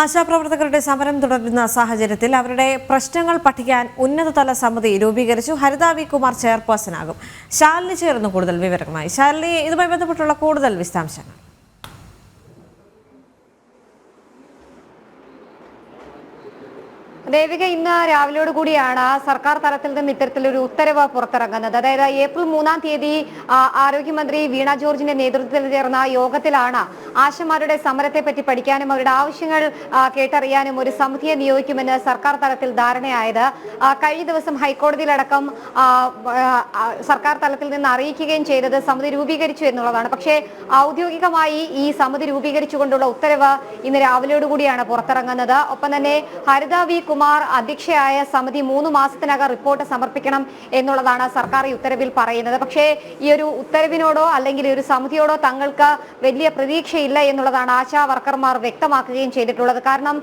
ആശാപ്രവർത്തകരുടെ സമരം തുടരുന്ന സാഹചര്യത്തിൽ അവരുടെ പ്രശ്നങ്ങൾ പഠിക്കാൻ ഉന്നതതല സമിതി രൂപീകരിച്ചു. ഹരിത വി കുമാർ ചെയർപേഴ്സണാകും. ശാലിനി ചേർന്ന് കൂടുതൽ വിവരങ്ങളുമായി. ശാലിനി ഇതുമായി ബന്ധപ്പെട്ടുള്ള കൂടുതൽ വിശദാംശങ്ങൾ. ദേവിക ഇന്ന് രാവിലെയോട് കൂടിയാണ് സർക്കാർ തലത്തിൽ നിന്ന് ഇത്തരത്തിലൊരു ഉത്തരവ് പുറത്തിറങ്ങുന്നത്. അതായത് ഏപ്രിൽ മൂന്നാം തീയതി ആരോഗ്യമന്ത്രി വീണ ജോർജിന്റെ നേതൃത്വത്തിൽ ചേർന്ന യോഗത്തിലാണ് ആശമാരുടെ സമരത്തെ പറ്റി പഠിക്കാനും അവരുടെ ആവശ്യങ്ങൾ കേട്ടറിയാനും ഒരു സമിതിയെ നിയോഗിക്കുമെന്ന് സർക്കാർ തലത്തിൽ ധാരണയായത്. കഴിഞ്ഞ ദിവസം ഹൈക്കോടതിയിലടക്കം സർക്കാർ തലത്തിൽ നിന്ന് അറിയിക്കുകയും ചെയ്തത് സമിതി രൂപീകരിച്ചു എന്നുള്ളതാണ്. പക്ഷേ ഔദ്യോഗികമായി ഈ സമിതി രൂപീകരിച്ചുകൊണ്ടുള്ള ഉത്തരവ് ഇന്ന് രാവിലെയോടുകൂടിയാണ് പുറത്തിറങ്ങുന്നത്. ഒപ്പം തന്നെ ഹരിത വി കുമാർ അധ്യക്ഷയായ സമിതി മൂന്ന് മാസത്തിനകം റിപ്പോർട്ട് സമർപ്പിക്കണം എന്നുള്ളതാണ് സർക്കാർ ഈ ഉത്തരവിൽ പറയുന്നത്. പക്ഷേ ഈ ഒരു ഉത്തരവിനോടോ അല്ലെങ്കിൽ ഈ ഒരു സമിതിയോടോ തങ്ങൾക്ക് വലിയ പ്രതീക്ഷയില്ല എന്നുള്ളതാണ് ആശാ വർക്കർമാർ വ്യക്തമാക്കുകയും ചെയ്തിട്ടുള്ളത്. കാരണം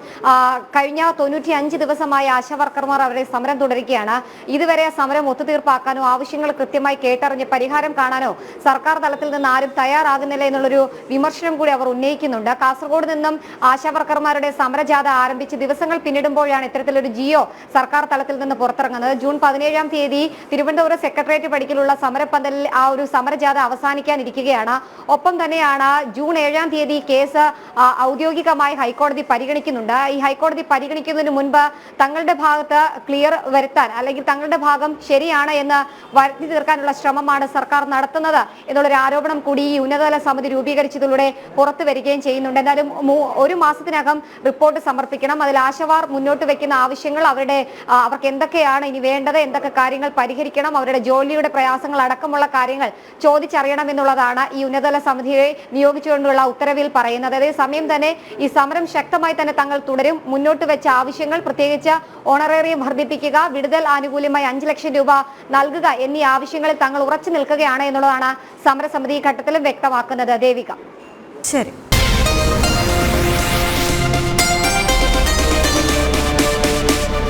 കഴിഞ്ഞ തൊണ്ണൂറ്റി അഞ്ച് ദിവസമായി ആശാ വർക്കർമാർ അവരുടെ സമരം തുടരുകയാണ്. ഇതുവരെ സമരം ഒത്തുതീർപ്പാക്കാനോ ആവശ്യങ്ങൾ കൃത്യമായി കേട്ടറിഞ്ഞ് പരിഹാരം കാണാനോ സർക്കാർ തലത്തിൽ നിന്ന് ആരും തയ്യാറാകുന്നില്ല എന്നുള്ളൊരു വിമർശനം കൂടി അവർ ഉന്നയിക്കുന്നുണ്ട്. കാസർഗോഡ് നിന്നും ആശാ വർക്കർമാരുടെ സമരജാഥ ആരംഭിച്ച് ദിവസങ്ങൾ പിന്നിടുമ്പോഴാണ് ഇത്തരത്തിലൊരു ജിയോ സർക്കാർ തലത്തിൽ നിന്ന് പുറത്തിറങ്ങുന്നത്. ജൂൺ പതിനേഴാം തീയതി തിരുവനന്തപുരം സെക്രട്ടേറിയറ്റ് പടിക്കലുള്ള സമരപ്പന്തലിൽ ആ ഒരു സമരജാഥ അവസാനിക്കാനിരിക്കുകയാണ്. ഒപ്പം തന്നെയാണ് ജൂൺ ഏഴാം തീയതി കേസ് ഔദ്യോഗികമായി ഹൈക്കോടതി പരിഗണിക്കുന്നുണ്ട്. ഈ ഹൈക്കോടതി പരിഗണിക്കുന്നതിന് മുൻപ് തങ്ങളുടെ ഭാഗത്ത് ക്ലിയർ വരുത്താൻ അല്ലെങ്കിൽ തങ്ങളുടെ ഭാഗം ശരിയാണ് എന്ന് വരുത്തി തീർക്കാനുള്ള ശ്രമമാണ് സർക്കാർ നടത്തുന്നത് എന്നുള്ളൊരു ആരോപണം കൂടി ഈ ഉന്നതതല സമിതി രൂപീകരിച്ചതിലൂടെ പുറത്തു വരികയും ചെയ്യുന്നുണ്ട്. എന്നാലും ഒരു മാസത്തിനകം റിപ്പോർട്ട് സമർപ്പിക്കണം. അതിൽ ആശവാർ മുന്നോട്ട് വെക്കുന്ന ആവശ്യങ്ങൾ അവരുടെ അവർക്ക് എന്തൊക്കെയാണ് ഇനി വേണ്ടത് എന്തൊക്കെ കാര്യങ്ങൾ പരിഹരിക്കണം അവരുടെ ജോലിയുടെ പ്രയാസങ്ങൾ അടക്കമുള്ള കാര്യങ്ങൾ ചോദിച്ചറിയണം എന്നുള്ളതാണ് ഈ ഉന്നതതല സമിതിയെ നിയോഗിച്ചുകൊണ്ടുള്ള ഉത്തരവിൽ പറയുന്നത്. അതേസമയം തന്നെ ഈ സമരം ശക്തമായി തന്നെ തങ്ങൾ തുടരും. മുന്നോട്ട് വെച്ച ആവശ്യങ്ങൾ പ്രത്യേകിച്ച് ഓണറേറിയം വർദ്ധിപ്പിക്കുക വിടുതൽ ആനുകൂല്യമായി അഞ്ച് ലക്ഷം രൂപ നൽകുക എന്നീ ആവശ്യങ്ങളിൽ തങ്ങൾ ഉറച്ചു നിൽക്കുകയാണ് എന്നുള്ളതാണ് സമരസമിതി ഘട്ടത്തിലും വ്യക്തമാക്കുന്നത്. ദേവിക. ശരി.